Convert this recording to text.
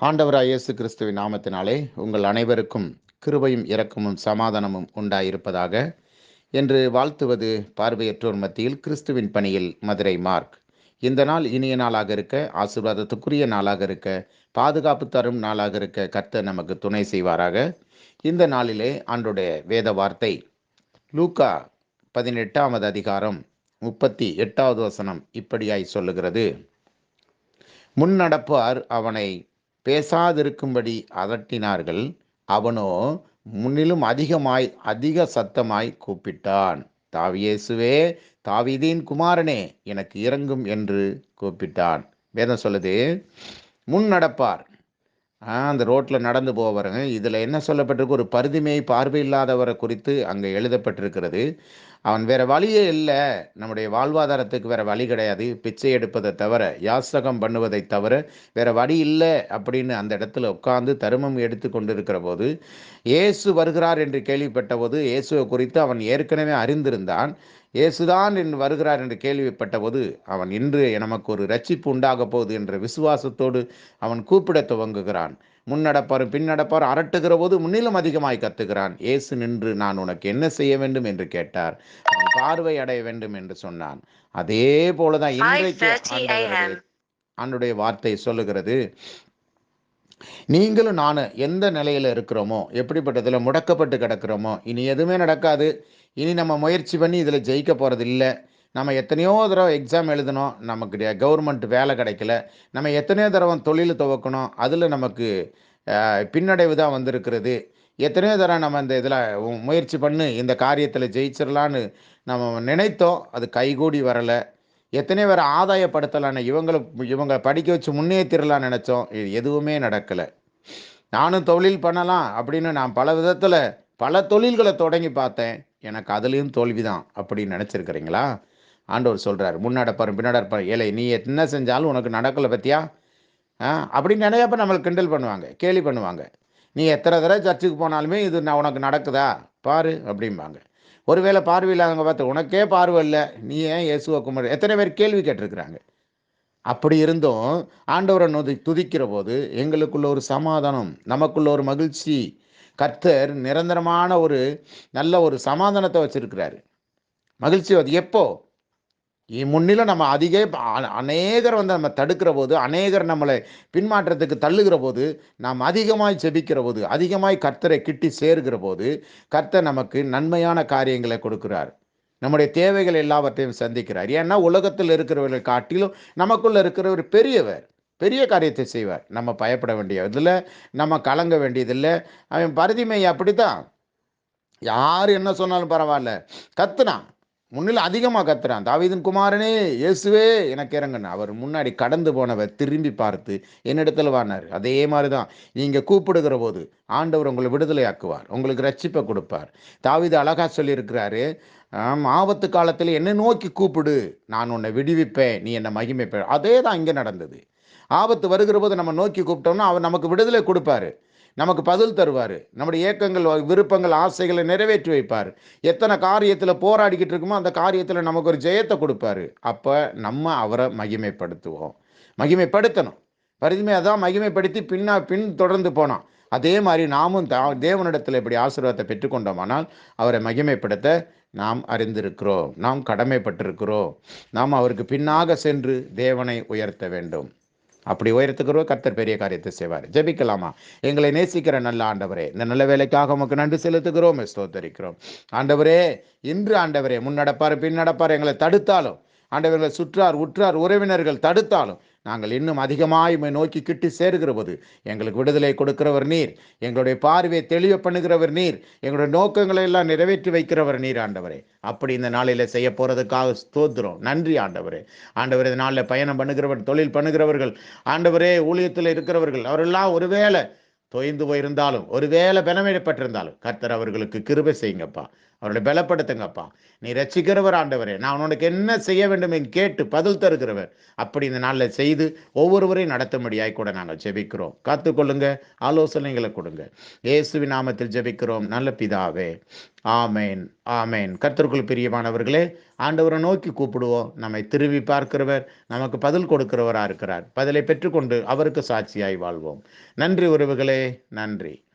ஆண்டவராய் இயேசு கிறிஸ்துவின் நாமத்தினாலே உங்கள் அனைவருக்கும் கிருபையும் இரக்கமும் சமாதானமும் உண்டாயிருப்பதாக என்று வாழ்த்துவது பார்வையற்றோர் மத்தியில் கிறிஸ்துவின் பணியில் மதுரை மார்க். இந்த நாள் இனிய நாளாக இருக்க ஆசீர்வாதத்துக்குரிய நாளாக இருக்க பாதுகாப்பு தரும் நாளாக இருக்க கர்த்தர் நமக்கு துணை செய்வாராக. இந்த நாளிலே ஆண்டுடைய வேத வார்த்தை லூக்கா பதினெட்டாவது அதிகாரம் முப்பத்தி எட்டாவது வசனம் இப்படியாய் சொல்லுகிறது. முன்னடப்பார் அவனை பேசாதிருக்கும்படி அதட்டினார்கள். அவனோ முன்னிலும் அதிகமாய் அதிக சத்தமாய் கூப்பிட்டான். தாவியேசுவே தாவிதீன் குமாரனே எனக்கு இறங்கும் என்று கூப்பிட்டான். வேதம் சொல்லுது முன் நடப்பார். அந்த ரோட்டில் நடந்து போவாருங்க. இதில் என்ன சொல்லப்பட்டிருக்கு? ஒரு பருதிமை பார்வையில்லாதவரை குறித்து அங்கே எழுதப்பட்டிருக்கிறது. அவன் வேற வழியே இல்லை. நம்முடைய வாழ்வாதாரத்துக்கு வேற வழி கிடையாது. பிச்சை எடுப்பதை தவிர யாசகம் பண்ணுவதை தவிர வேற வழி இல்லை அப்படின்னு அந்த இடத்துல உட்கார்ந்து தருமம் எடுத்து கொண்டிருக்கிற போது இயேசு வருகிறார் என்று கேள்விப்பட்ட போது இயேசுவை குறித்து அவன் ஏற்கனவே அறிந்திருந்தான். இயேசுதான் என்று வருகிறார் என்று கேள்விப்பட்ட போது அவன் இன்று நமக்கு ஒரு ரட்சிப்பு உண்டாக போகுது என்ற விசுவாசத்தோடு அவன் கூப்பிட துவங்குகிறான். முன்னடப்பார் பின்னடப்பார் அரட்டுகிற போது முன்னிலும் அதிகமாய் கத்துகிறான். இயேசு நின்று நான் உனக்கு என்ன செய்ய வேண்டும்? என்று கேட்டார். பார்வை அடைய வேண்டும் என்று சொன்னான். அதே போலதான் இன்றைக்கு 5:30 ஆண்டவருடைய a.m. ஆண்டுடைய வார்த்தை சொல்லுகிறது. நீங்களும் நானும் எந்த நிலையில இருக்கிறோமோ எப்படிப்பட்டதில் முடக்கப்பட்டு கிடக்கிறோமோ இனி எதுவுமே நடக்காது. இனி நம்ம முயற்சி பண்ணி இதில் ஜெயிக்க போகிறது இல்லை நம்ம எத்தனையோ தடவை எக்ஸாம் எழுதணும். நமக்கு கவர்மெண்ட் வேலை கிடைக்கல. நம்ம எத்தனையோ தடவை தொழில் துவக்கணும். அதில் நமக்கு பின்னடைவு தான் வந்திருக்கிறது. எத்தனையோ தடவை நம்ம இந்த இதில் முயற்சி பண்ணி இந்த காரியத்தில் ஜெயிச்சிடலான்னு நம்ம நினைத்தோம். அது கைகூடி வரலை. எத்தனையோ பேர் ஆதாயப்படுத்தலான்னு இவங்களை இவங்க படிக்க வச்சு முன்னேற்றிடலாம்னு நினச்சோம். இது எதுவுமே நடக்கலை. நானும் தொழில் பண்ணலாம் அப்படின்னு நான் பல விதத்தில் பல தொழில்களை தொடங்கி பார்த்தேன். எனக்கு அதுலேயும் தோல்வி தான் அப்படின்னு நினச்சிருக்கிறீங்களா? ஆண்டவர் சொல்கிறார் முன்னடப்பார் பின்னாடப்பார் ஏழை நீ என்ன செஞ்சாலும் உனக்கு நடக்கலை பற்றியா ஆ அப்படின்னு நிறைய பேர் கிண்டல் பண்ணுவாங்க கேலி பண்ணுவாங்க. நீ எத்தனை தடவை சர்ச்சுக்கு போனாலுமே இது நான் உனக்கு நடக்குதா? பாரு அப்படிம்பாங்க. ஒருவேளை பார்வை இல்லாதவங்க பார்த்து உனக்கே பார்வை இல்லை நீ ஏன் இயேசுவை கும்பிடு எத்தனை பேர் கேள்வி கேட்டிருக்கிறாங்க. அப்படி இருந்தும் ஆண்டவரை நொதி துதிக்கிற போது எங்களுக்குள்ள ஒரு சமாதானம் நமக்குள்ள ஒரு மகிழ்ச்சி. கர்த்தர் நிரந்தரமான ஒரு நல்ல ஒரு சமாதானத்தை வச்சிருக்கிறாரு. மகிழ்ச்சி அது எப்போ? முன்னிலும் நம்ம அதிக அநேகர் வந்து நம்ம தடுக்கிற போது அநேகர் நம்மளை பின்மாற்றத்துக்கு தள்ளுகிற போது நாம் அதிகமாய் செபிக்கிற போது அதிகமாய் கர்த்தரை கிட்டி சேர்கிற போது கர்த்தர் நமக்கு நன்மையான காரியங்களை கொடுக்கிறார். நம்முடைய தேவைகள் எல்லாவற்றையும் சந்திக்கிறார். ஏன்னா உலகத்தில் இருக்கிறவர்களை காட்டிலும் நமக்குள்ள இருக்கிறவர் பெரியவர். பெரிய காரியத்தை செய்வார். நம்ம பயப்பட வேண்டிய இதில் நம்ம கலங்க வேண்டியதில்லை. அவன் பரதிமை அப்படித்தான். யார் என்ன சொன்னாலும் பரவாயில்ல. கத்துனான். முன்னில் அதிகமாக கத்துறான். தாவீதின் குமாரனே இயேசுவே எனக்கு இறங்கன்னு அவர் முன்னாடி கடந்து போனவர் திரும்பி பார்த்து என்னிடத்துல வானார். அதே மாதிரி தான் நீங்கள் கூப்பிடுகிற போது ஆண்டவர் உங்களை விடுதலையாக்குவார். உங்களுக்கு ரட்சிப்பை கொடுப்பார். தாவீது அழகா சொல்லியிருக்கிறாரு ஆபத்து காலத்தில் என்னை நோக்கி கூப்பிடு. நான் உன்னை விடுவிப்பேன். நீ என்னை மகிமைப்பேன் அதே தான் இங்கே நடந்தது. ஆபத்து வருகிற போது நம்ம நோக்கி கூப்பிட்டோம்னா அவர் நமக்கு விடுதலை கொடுப்பாரு. நமக்கு பதில் தருவார். நம்முடைய ஏக்கங்கள் விருப்பங்கள் ஆசைகளை நிறைவேற்றி வைப்பார். எத்தனை காரியத்தில் போராடிக்கிட்டு இருக்குமோ அந்த காரியத்தில் நமக்கு ஒரு ஜெயத்தை கொடுப்பாரு. அப்போ நம்ம அவரை மகிமைப்படுத்துவோம். மகிமைப்படுத்தணும். பரிதுமையாக தான் மகிமைப்படுத்தி பின்னா பின் தொடர்ந்து போனான். அதே மாதிரி நாமும் தா தேவனிடத்தில் இப்படி ஆசீர்வாதத்தை பெற்றுக்கொண்டோமானால் அவரை மகிமைப்படுத்த நாம் அறிந்திருக்கிறோம். நாம் கடமைப்பட்டிருக்கிறோம். நாம் அவருக்கு பின்னாக சென்று தேவனை உயர்த்த வேண்டும். அப்படி உயர்த்துக்கிறோ கர்த்தர் பெரிய காரியத்தை செய்வார். ஜெபிக்கலாமா? எங்களை நேசிக்கிற நல்ல ஆண்டவரே இந்த நல்ல வேலைக்காக உமக்கு நன்றி செலுத்துகிறோம் ஸ்தோத்தரிக்கிறோம். ஆண்டவரே இன்று ஆண்டவரே முன்னடப்பார் பின்னடப்பார் எங்களை தடுத்தாலும் ஆண்டவர்களை சுற்றார் உற்றார் உறவினர்கள் தடுத்தாலும் நாங்கள் இன்னும் அதிகமாய் உம்மை நோக்கி கிட்டி சேருகிற போது எங்களுக்கு விடுதலை கொடுக்கிறவர் நீர் எங்களுடைய பார்வையை தெளிவு பண்ணுகிறவர் நீர் எங்களுடைய நோக்கங்களை எல்லாம் நிறைவேற்றி வைக்கிறவர் நீர் ஆண்டவரே. அப்படி இந்த நாளில் செய்ய போகிறதுக்காக ஸ்தோத்திரம். நன்றி ஆண்டவரே. ஆண்டவர் இந்த நாளில் பயணம் பண்ணுகிறவர் தொழில் பண்ணுகிறவர்கள் ஆண்டவரே ஊழியத்தில் இருக்கிறவர்கள் அவரெல்லாம் ஒருவேளை தொய்ந்து போயிருந்தாலும் ஒருவேளை பலமைப்பட்டிருந்தாலும் கர்த்தர் அவர்களுக்கு கிருபை செய்யுங்கப்பா. அவர்களை பலப்படுத்துங்கப்பா. நீ ரசிக்கிறவர் ஆண்டவரே. நான் உனக்கு என்ன செய்ய வேண்டும் என்று கேட்டு பதில் தருகிறவர். அப்படி இந்த நாளில் செய்து ஒவ்வொருவரையும் நடத்தும்படியாய் கூட நாங்கள் ஜெபிக்கிறோம். காத்துக்கொள்ளுங்க ஆலோசனைகளை கொடுங்க. இயேசுவி நாமத்தில் ஜெபிக்கிறோம். நல்ல பிதாவே. ஆமேன். ஆமேன். கர்த்தருக்குள் பிரியமானவர்களே ஆண்டவரை நோக்கி கூப்பிடுவோம். நம்மை திரும்பி பார்க்கிறவர் நமக்கு பதில் கொடுக்கிறவராக இருக்கிறார். பதிலை பெற்றுக்கொண்டு அவருக்கு சாட்சியாய் வாழ்வோம். நன்றி உறவுகளே. நன்றி.